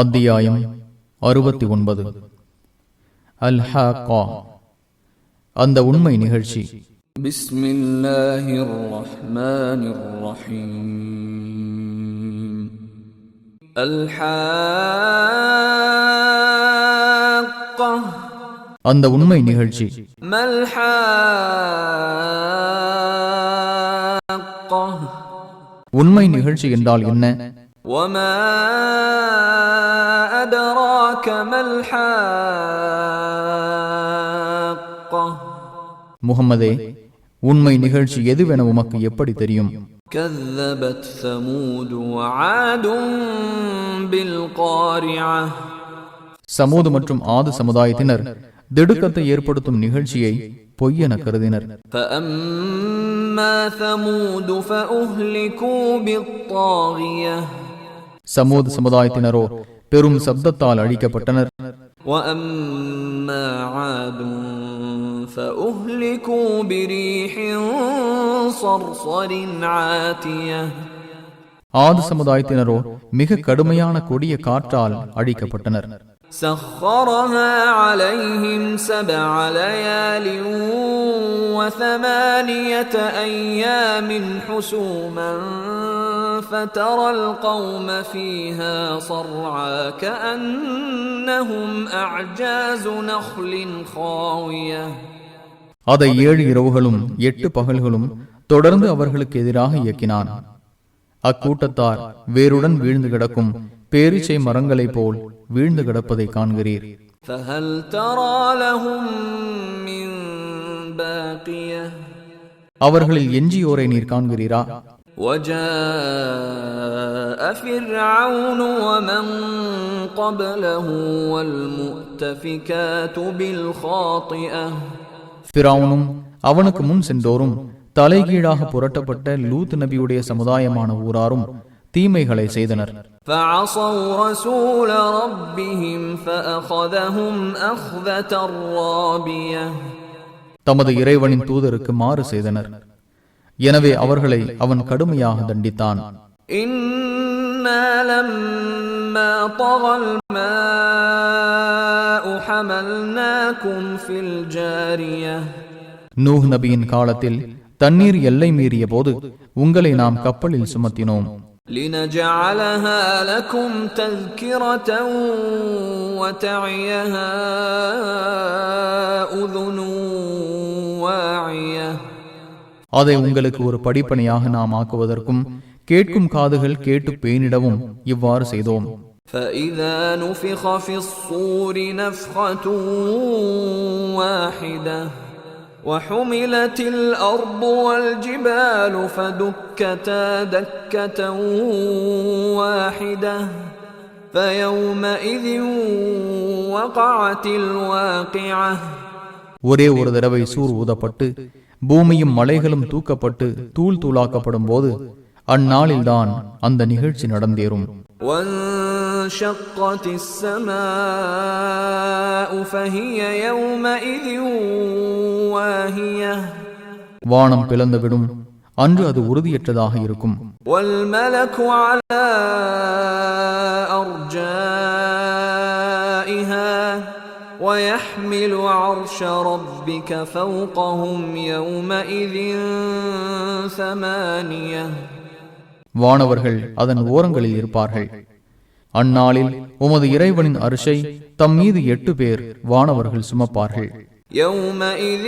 அத்தியாயம் அறுபத்தி ஒன்பது. அல் ஹா அந்த உண்மை நிகழ்ச்சி. அந்த உண்மை நிகழ்ச்சி. உண்மை நிகழ்ச்சி என்றால் என்ன? وما أدراك ما الحاقة முகம்மதே உண்மை நிகழ்ச்சி எதுவென உமக்கு எப்படி தெரியும் كذبت ثمود وعاد بالقارعة சமூது மற்றும் ஆது சமுதாயத்தினர் திடுக்கத்தை ஏற்படுத்தும் நிகழ்ச்சியை பொய்யென கருதினர் فأما ثمود فأهلكوا بالطاغية சமூக சமுதாயத்தினரோ பெரும் சப்தத்தால் அழிக்கப்பட்டனர். ஆது சமுதாயத்தினரோ மிக கடுமையான கொடிய காற்றால் அழிக்கப்பட்டனர். سخرها عليهم سبع ليال وثمانية أيام حسوما فترى القوم فيها صرعى كأنهم أعجاز نخل خاوية அதை ஏழு இரவுகளும் எட்டு பகல்களும் தொடர்ந்து அவர்களுக்கு எதிராக இயக்கினான் அக்கூட்டத்தார் வேருடன் வீழ்ந்து கிடக்கும் பேரிச்சை மரங்களைப் போல் வீழ்ந்து கிடப்பதை காண்கிறீர் فهل ترى لهم من باقية அவர்களில் எஞ்சியோரை நீர் காண்கிறீரா وجاء فرعون ومن قبله والمؤتفكات بالخاطئة பிராவுனும் அவனுக்கு முன் சென்றோரும் தலைகீழாக புரட்டப்பட்ட லூத் நபியுடைய சமுதாயமான ஊராரும் தீமைகளை செய்தனர் فعصوا رسول ربهم فأخذهم أخذة رابية தமது இறைவனின் தூதருக்கு மாறு செய்தனர் எனவே அவர்களை அவன் கடுமையாக தண்டித்தான் إنا لما طغى الماء حملناكم في الجارية நூஹ் நபியின் காலத்தில் தண்ணீர் எல்லை மீறிய போது உங்களை நாம் கப்பலில் சுமத்தினோம் لنجعلها لكم تذكرة وتعيها أذن واعية அதை உங்களுக்கு ஒரு படிப்பனையாக நாம் ஆக்குவதற்கும் கேட்கும் காதுகள் கேட்டு பேணிடவும் இவ்வாறு செய்தோம் فإذا نفخ في الصور نفخة واحدة وحملت الأرض والجبال فدكتا دكة واحدة فيومئذ وقعت الواقعة ஒரே ஒரு தடவை சூர் ஊதப்பட்டு பூமியும் மலைகளும் தூக்கப்பட்டு தூள் தூளாக்கப்படும் போது அந்நாளில்தான் அந்த நிகழ்ச்சி நடந்தேறும் وانشقت السماء فهي يومئذ واهية வானம் பிளந்துவிடும் அன்று அது உறுதியற்றதாக இருக்கும் والملك على أرجائها ويحمل عرش ربك فوقهم يومئذ ثمانية வானவர்கள் அதன் ஓரங்களில் இருப்பார்கள் அந்நாளில் உமது இறைவனின் அரிசை தம் மீது எட்டு பேர் வானவர்கள் சுமப்பார்கள் يومئذ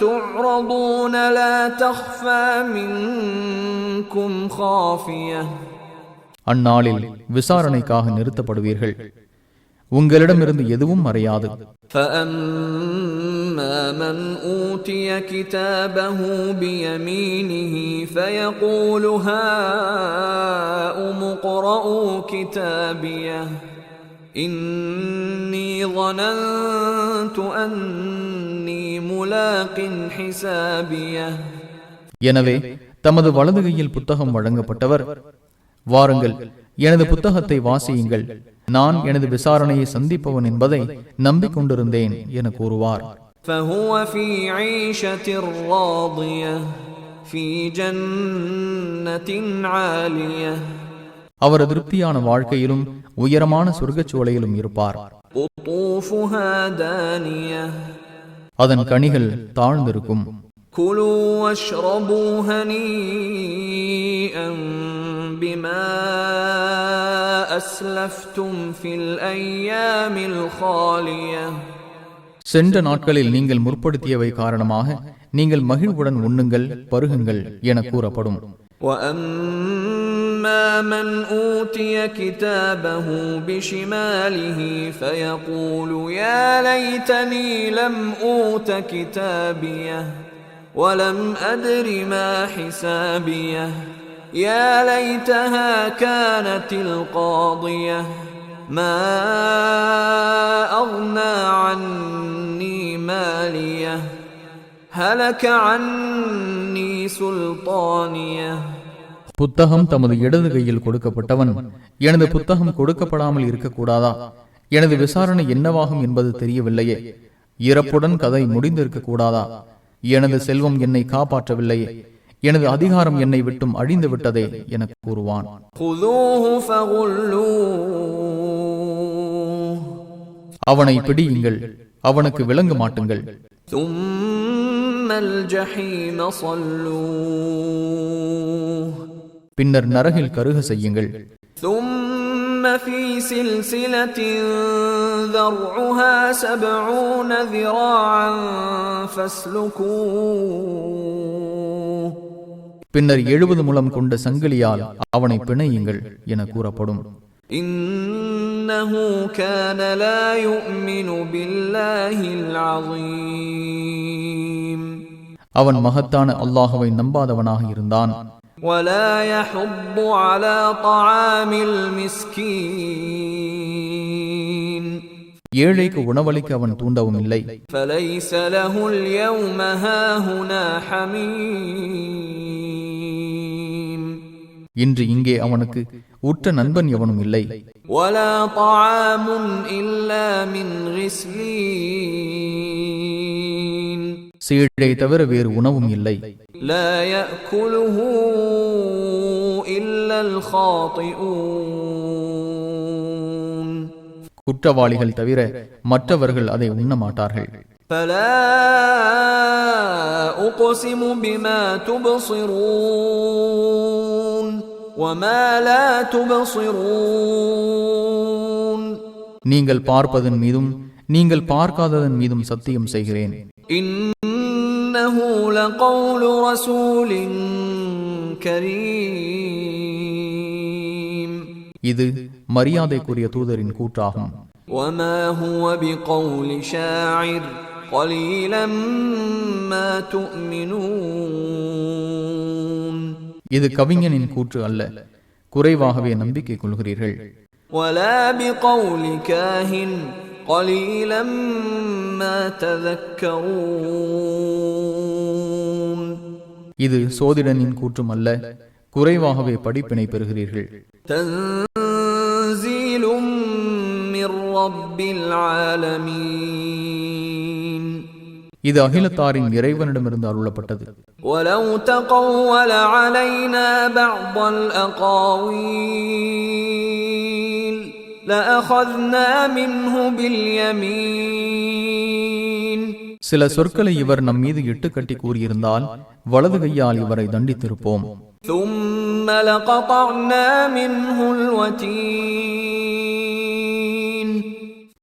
تعرضون لا تخفى منكم خافية அந்நாளில் விசாரணைக்காக நிறுத்தப்படுவீர்கள் உங்களிடமிருந்து எதுவும் மறையாது فأما من أوتي كتابه بيمينه فيقول هاؤم اقرءوا كتابيه إني ظننت أني ملاق حسابيه எனவே தமது வலது கையில் புத்தகம் வழங்கப்பட்டவர் வாருங்கள் எனது புத்தகத்தை வாசியுங்கள் நான் எனது விசாரணையை சந்திப்பவன் என்பதை நம்பிக்கொண்டிருந்தேன் என கூறுவார் فهو في عيشة راضية في جنة عالية அவர் திருப்தியான வாழ்க்கையிலும் உயரமான சொர்க்கச் சோலையிலும் இருப்பார் قطوفها دانية அதன் கனிகள் தாழ்ந்திருக்கும் كلوا واشربوا هنيئا சென்ற நாட்களில் நீங்கள் முற்படுத்தியவை காரணமாக நீங்கள் மகிழ்வுடன் உண்ணுங்கள் பருகுங்கள் என கூறப்படும் واما من اوتي كتابه بشماله فيقول يا ليتني لم اوت كتابيه ولم ادر ما حسابيه يا ليتها كانت القاضيه ما اغنى عني ماليه هلك عني سلطانيه புத்தகம் தமது இடது கையில் கொடுக்கப்பட்டவன் எனது புத்தகம் கொடுக்கப்படாமல் இருக்கக்கூடாதா எனது விசாரணை என்னவாகும் என்பது தெரியவில்லையே இறப்புடன் கதை முடிந்திருக்க கூடாதா எனது செல்வம் என்னை காப்பாற்றவில்லையே எனது அதிகாரம் என்னை விட்டும் அழிந்து விட்டதே என கூறுவான் خذوه فغلوه அவனை பிடியுங்கள் அவனுக்கு விளங்க மாட்டுங்கள் ثم الجحيم صلوه பின்னர் நரகில் கருக செய்யுங்கள் ثم في سلسلة ذرعها سبعون ذراعا فاسلكوه பின்னர் எழுபது முலம் கொண்ட சங்கிலியால் அவனை பிணையுங்கள் என கூறப்படும். அவன் மகத்தான அல்லாஹுவை நம்பாதவனாக இருந்தான். ஏழைக்கு உணவளிக்க அவன் தூண்டவும் இல்லை. இன்று இங்கே அவனுக்கு உற்ற நண்பன் எவனும் இல்லை ولا طعام إلا من غسلين சீழை தவிர வேறு உணவும் இல்லை لا يأكله إلا الخاطئون குற்றவாளிகள் தவிர மற்றவர்கள் அதை உண்ண மாட்டார்கள் فلا أقسم بما تبصرون وما لا تبصرون நீங்கள் பார்ப்பதன் மீதும் நீங்கள் பார்க்காததன் மீதும் சத்தியம் செய்கிறேன் إنه لقول رسول كريم இது மரியாதைக்குரிய தூதரின் கூற்றாகும் وما هو بقول شاعر قليلا ما تؤمنون இது கவிஞனின் கூற்று அல்ல. குறைவாகவே நம்பிக்கை கொள்கிறீர்கள். இது சோதிடனின் கூற்றும் அல்ல. குறைவாகவே படிப்பினை பெறுகிறீர்கள். இது அகிலத்தாரின் இறைவனிடமிருந்து அருளப்பட்டது. ولو تقول علينا بعض الأقاويل لأخذنا منه باليمين சில சொற்களை இவர் நம் மீது இட்டு கட்டி கூறியிருந்தால் வலது கையால் இவரை தண்டித்திருப்போம் ثم لقطعنا منه الوتين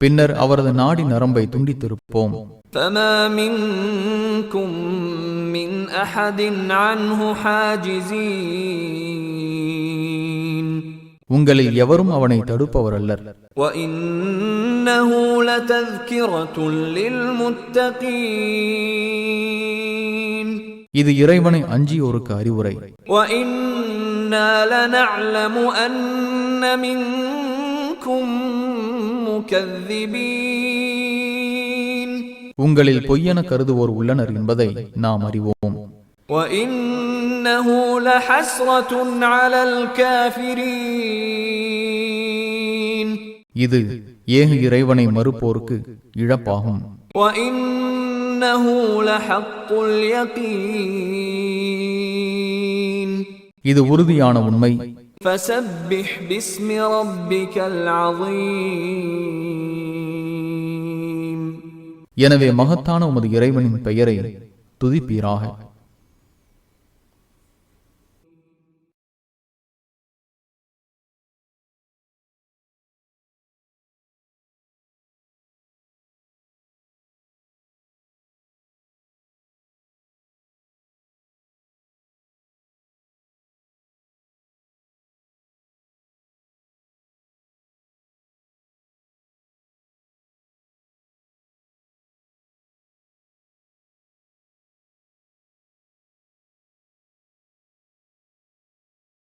பின்னர் அவரது நாடி நரம்பை துண்டித்திருப்போம் فما منكم من أحد عنه حاجزين உங்களில் எவரும் அவனை தடுப்பவர் அல்லர் وإنه لتذكرة للمتقين இது இறைவனை அஞ்சியோருக்கு அறிவுரை وإنا لنعلم أن منكم مكذبين உங்களில் பொய்யென கருதுவோர் உள்ளனர் என்பதை நாம் அறிவோம் وإنه لحسرة على الكافرين இது ஏக இறைவனை மறுப்போருக்கு இழப்பாகும் وإنه لحق اليقين இது உறுதியான உண்மை فسبح باسم ربك العظيم எனவே மகத்தான உமது இறைவனின் பெயரை துதிப்பீராக.